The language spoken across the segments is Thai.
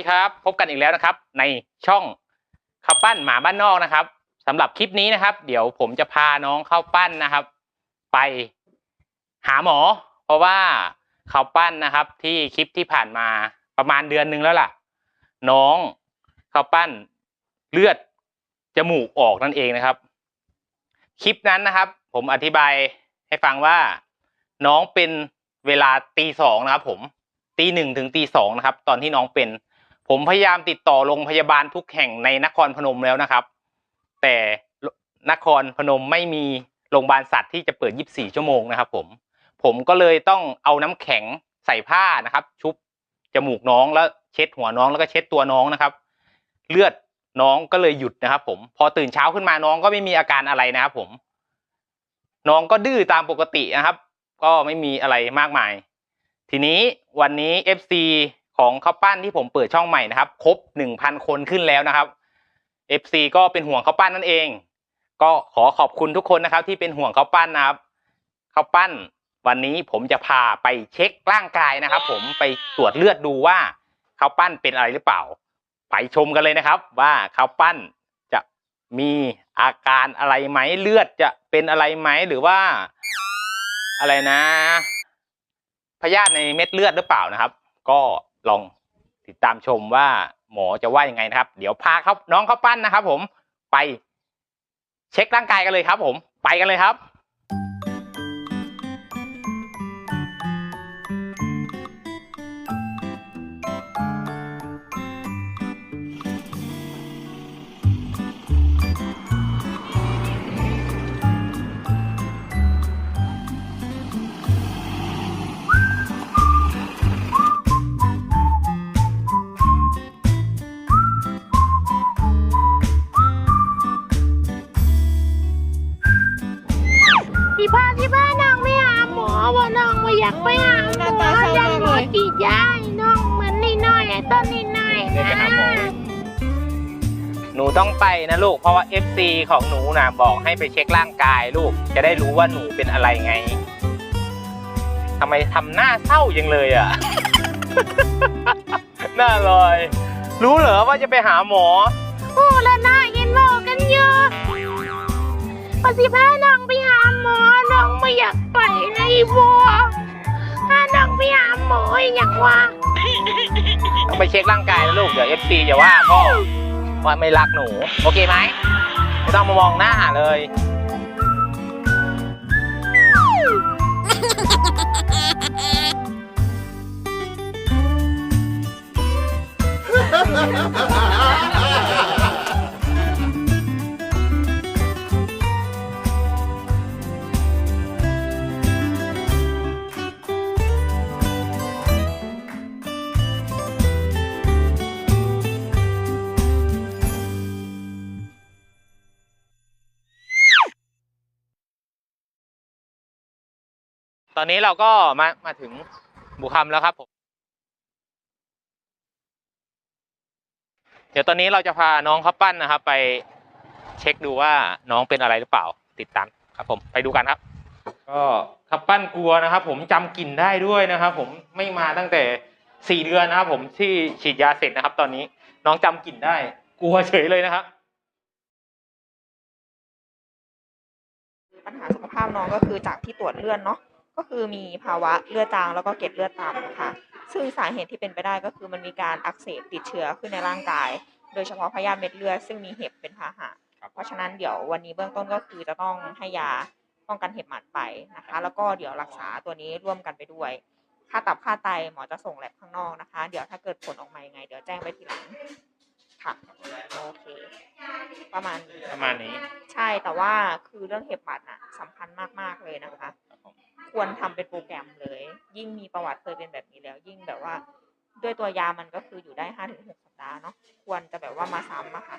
ดีครับ พบกันอีกแล้วนะครับ ในช่องข้าวปั้นหมาบ้านนอกนะครับสำหรับคลิปนี้นะครับ เดี๋ยวผมจะพาน้องข้าวปั้นนะครับ ไปหาหมอ เพราะว่าข้าวปั้นนะครับ ที่คลิปที่ผ่านมาประมาณเดือนหนึงแล้วล่ะ น้องข้าวปั้นเลือดจมูกออกนั่นเองนะครับ คลิปนั้นนะครับ ผมอธิบายให้ฟังว่าน้องเป็นเวลาตีสองนะครับ ผมตีหนึ่งถึงตีสองนะครับ ตอนที่น้องเป็น ผมพยายามติดต่อโรงพยาบาลทุกแห่งในนครพนมแล้วนะครับ แต่นครพนมไม่มีโรงพยาบาลสัตว์ที่จะเปิด 24 ชั่วโมงนะครับ ผมผมก็เลยต้องเอาน้ำแข็งใส่ผ้านะครับ ชุบจมูกน้องแล้วเช็ดหัวน้องแล้วก็เช็ดตัวน้องนะครับ เลือดน้องก็เลยหยุดนะครับ ผมพอตื่นเช้าขึ้นมาน้องก็ไม่มีอาการอะไรนะครับ ผม น้องก็ดื้อตามปกตินะครับ ก็ไม่มีอะไรมากมาย ทีนี้วันนี้ FC ของข้าวปั้นที่ผมเปิดช่องใหม่นะครับ ครบหนึ่งพันคนขึ้นแล้วนะครับ FC ก็เป็นห่วงข้าวปั้นนั่นเอง ก็ขอขอบคุณทุกคนนะครับ ที่เป็นห่วงข้าวปั้นนะครับข้าวปั้น วันนี้ผมจะพาไปเช็คร่างกายนะครับ ผมไปตรวจเลือดดูว่าข้าวปั้นเป็นอะไรหรือเปล่า ไปชมกันเลยนะครับ ว่าข้าวปั้นจะมีอาการอะไรไหมเลือดจะเป็นอะไรไหมหรือว่าอะไรนะพยาธิในเม็ดเลือดหรือเปล่านะครับ ก็ ลองติดตามชมว่าหมอจะว่ายังไงนะครับ เดี๋ยวพาเขาน้องเขาปั้นนะครับ ผมไปเช็คร่างกายกันเลยครับ ผมไปกันเลยครับ พี่พาพี่พาน้องไปหาหมอว่าน้องไม่อยากไปหาหมออยากหมอฉีดยาให้น้องเหมือนนิดหน่อยไอ้ต้นนิดหน่อยเดี๋ยวนะไปหาหมอ หนูต้องไปนะลูก เพราะว่า FC ของหนูนะบอกให้ไปเช็คร่างกายลูก จะได้รู้ว่าหนูเป็นอะไรไงทำไมทำหน้าเศร้ายังเลยอะ หน้าลอย รู้เหรอว่าจะไปหาหมอ โอ้แล้วน้าเห็นบอกกันเยอะพอสิพาน้ องไม่อยากไปในะไอ้บัวพาน้องไปหาหมออีกอย่างวะต้องไปเช็คร่างกายนะลูก เดี๋ยว FC จะว่าพ่อว่าไม่รักหนู โอเคไหมไม่ต้องมามองหน้าเลย ตอนนี้เราก็มามาถึงบุคำแล้วครับผม เดี๋ยวตอนนี้เราจะพาน้องเขาปั้นนะครับ ไปเช็คดูว่าน้องเป็นอะไรหรือเปล่า ติดตามครับ ผมไปดูกันครับ ก็ขับปั้นกลัวนะครับ ผมจำกลิ่นได้ด้วยนะครับ ผมไม่มาตั้งแต่สี่เดือนนะครับ ผมที่ฉีดยาเสร็จนะครับ ตอนนี้น้องจำกลิ่นได้ กลัวเฉยเลยนะครับปัญหาสุขภาพน้องก็คือจากที่ตรวจเลือดเนาะ ก็คือมีภาวะเลือดจางแล้วก็เกล็ดเลือดต่ำค่ะซึ่งสาเหตุที่เป็นไปได้ก็คือมันมีการอักเสบติดเชื้อขึ้นในร่างกาย โดยเฉพาะพยาธิเม็ดเลือดซึ่งมีเห็บเป็นพาหะครับเพราะฉะนั้นเดี๋ยววันนี้เบื้องต้นก็คือจะต้องให้ยาป้องกันเห็บหมัดไปนะคะ แล้วก็เดี๋ยวรักษาตัวนี้ร่วมกันไปด้วย ค่าตับค่าไตหมอจะส่งแลบข้างนอกนะคะ เดี๋ยวถ้าเกิดผลออกมายังไง เดี๋ยวแจ้งไปทีหลังค่ะโอเค ประมาณนี้ประมาณนี้ ใช่แต่ว่าคือเรื่องเห็บหมัดน่ะสำคัญมากๆเลยนะคะ ครับผมควรทำเป็นโปรแกรมเลย ยิ่งมีประวัติเคยเป็นแบบนี้แล้ว ยิ่งแบบว่า ด้วยตัวยามันก็คืออยู่ได้ห้าถึงหกสัปดาห์เนาะควรจะแบบว่ามาซ้ำอะค่ะ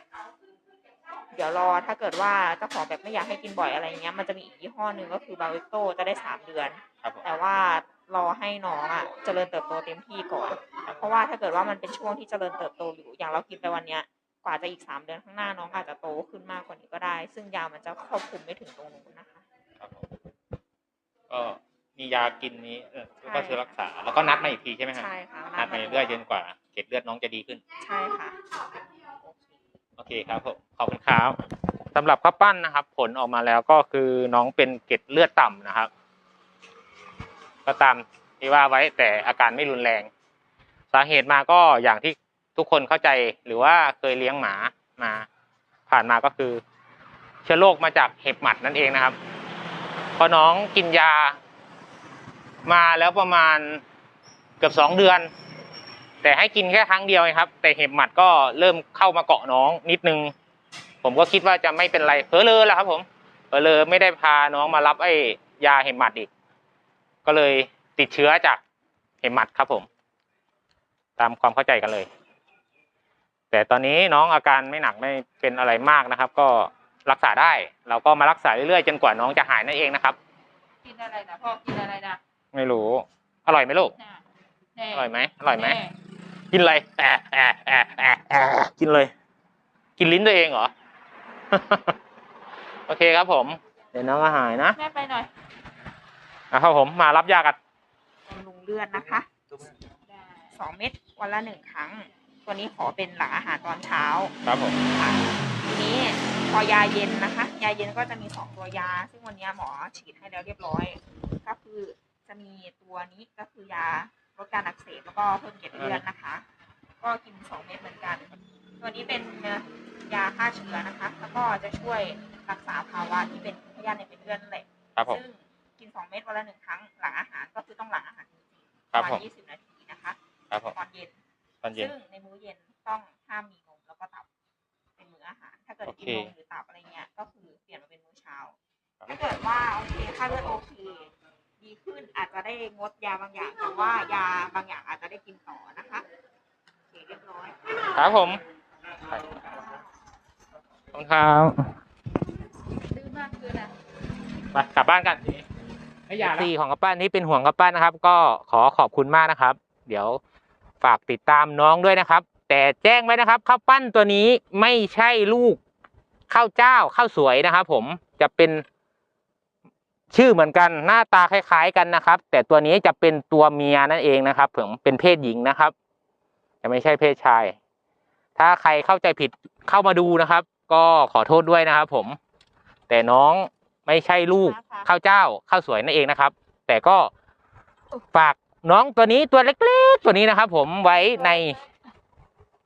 เดี๋ยวรอถ้าเกิดว่าเจ้าของแบบไม่อยากให้กินบ่อยอะไรเงี้ยมันจะมีอีกยี่ห้อหนึ่งก็คือบาวิโตจะได้สามเดือนครับผมแต่ว่ารอให้น้องอะเจริญเติบโตเต็มที่ก่อน เพราะว่าถ้าเกิดว่ามันเป็นช่วงที่เจริญเติบโตอยู่อย่างเรากินไปวันเนี้ยกว่าจะอีกสามเดือนข้างหน้าน้องอาจจะโตขึ้นมากกว่านี้ก็ได้ ซึ่งยามันจะครอบคลุมไม่ถึงตรงนู้นนะคะ ครับผมก็ มียากินนี้เออก็คือรักษา แล้วก็นัดมาอีกทีใช่ไหมครับใช่ค่ะนัดมาเรื่อยๆจนกว่าเกล็ดเลือดน้องจะดีขึ้น ใช่ค่ะ โอเคครับผมขอบคุณครับสำหรับข้าวปั้นนะครับ ผลออกมาแล้วก็คือน้องเป็นเกล็ดเลือดต่ำนะครับ ก็ตามที่ว่าไว้แต่อาการไม่รุนแรง สาเหตุมาก็อย่างที่ทุกคนเข้าใจหรือว่าเคยเลี้ยงหมามา ผ่านมาก็คือ เชื้อโรคมาจากเห็บหมัดนั่นเองนะครับพอน้องกินยา มาแล้วประมาณเกือบสองเดือน แต่ให้กินแค่ครั้งเดียวเองครับ แต่เห็บหมัดก็เริ่มเข้ามาเกาะน้องนิดนึง ผมก็คิดว่าจะไม่เป็นไรเพอเลยแหละครับ ผมเพอเลยไม่ได้พาน้องมารับไอ้ยาเห็บหมัดอีก ก็เลยติดเชื้อจากเห็บหมัดครับผม ตามความเข้าใจกันเลย แต่ตอนนี้น้องอาการไม่หนักไม่เป็นอะไรมากนะครับ ก็รักษาได้ เราก็มารักษาเรื่อยๆจนกว่าน้องจะหายนั่นเองนะครับ กินอะไรนะพ่อกินอะไรนะ ไม่รู้ อร่อยไหมลูกน่ะแน่อร่อยไหมอร่อยไหมแน่กินอะไรแอะแอะแอะแอะแอะกินเลย กินลิ้นตัวเองเหรอ โอเคครับผม เดี๋ยวน้องก็หายนะ แม่ไปหน่อยนะครับผมมารับยากันบำรุงเลือดนะคะได้สองเม็ดวันละหนึ่งครั้ง ตัวนี้ขอเป็นหลังอาหารตอนเช้า ครับผมค่ะทีนี้พอยาเย็นนะคะ ยาเย็นก็จะมีสองตัวยา ซึ่งวันนี้หมอฉีดให้แล้วเรียบร้อย ก็คือ จะมีตัวนี้ก็คือยาลดการอักเสบแล้วก็เพิ่มเกล็ดเลือดนะคะ ก็กินสองเม็ดเหมือนกัน ตัวนี้เป็นยาฆ่าเชื้อนะคะ แล้วก็จะช่วยรักษาภาวะที่เป็นพยาธิในเป็นเลือดนั่นแหละครับผมซึ่งกินสองเม็ดวันละหนึ่งครั้งหลังอาหารก็คือต้องหลังอาหารจริงๆครับประผมมาณยี่สิบนาทีนะคะครับผมตอนเย็นตอนเย็นซึ่งในมื้อเย็นต้องห้ามมีนมแล้วก็ตับเป็นมื้ออาหาร ถ้าเกิดกินโอเคนมหรือตับอะไรเงี้ยก็คือเปลี่ยนมาเป็นมื้อเช้าครับถ้าเกิดว่าโอเคค่าเลือดโอเค ดีขึ้นอาจจะได้งดยาบางอย่าง แต่ว่ายาบางอย่างอาจจะได้กินต่อนะคะโอเคเรียบร้อย ครับผมขอบคุณครับดื้อมากคืออะไรไปกลับบ้านกันสี่ของกระปั้นที่เป็นห่วงกระปั้นนะครับ ก็ขอขอบคุณมากนะครับ เดี๋ยวฝากติดตามน้องด้วยนะครับ แต่แจ้งไว้นะครับข้าวปั้นตัวนี้ไม่ใช่ลูกข้าวเจ้าข้าวสวยนะครับ ผมจะเป็น ชื่อเหมือนกันหน้าตาคล้าย ๆกันนะครับ แต่ตัวนี้จะเป็นตัวเมียนั่นเองนะครับผมเป็นเพศหญิงนะครับจะไม่ใช่เพศชาย ถ้าใครเข้าใจผิดเข้ามาดูนะครับ ก็ขอโทษด้วยนะครับ ผม แต่น้องไม่ใช่ลูกนะคะข้าวเจ้าข้าวสวยนั่นเองนะครับ แต่ก็ฝากน้องตัวนี้ตัวเล็กๆ ตัวนี้นะครับ ผมไว้ใน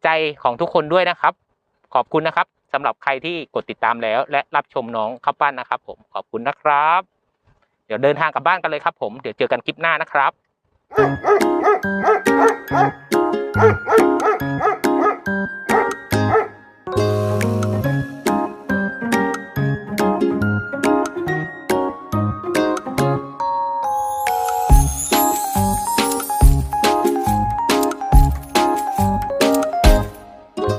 ใจของทุกคนด้วยนะครับ ขอบคุณนะครับสำหรับใครที่กดติดตามแล้ว และรับชมน้องข้าวปั้นนะครับ ผมขอบคุณนะครับ เดี๋ยวเดินทางกลับบ้านกันเลยครับผม เดี๋ยวเจอกันคลิปหน้านะครับ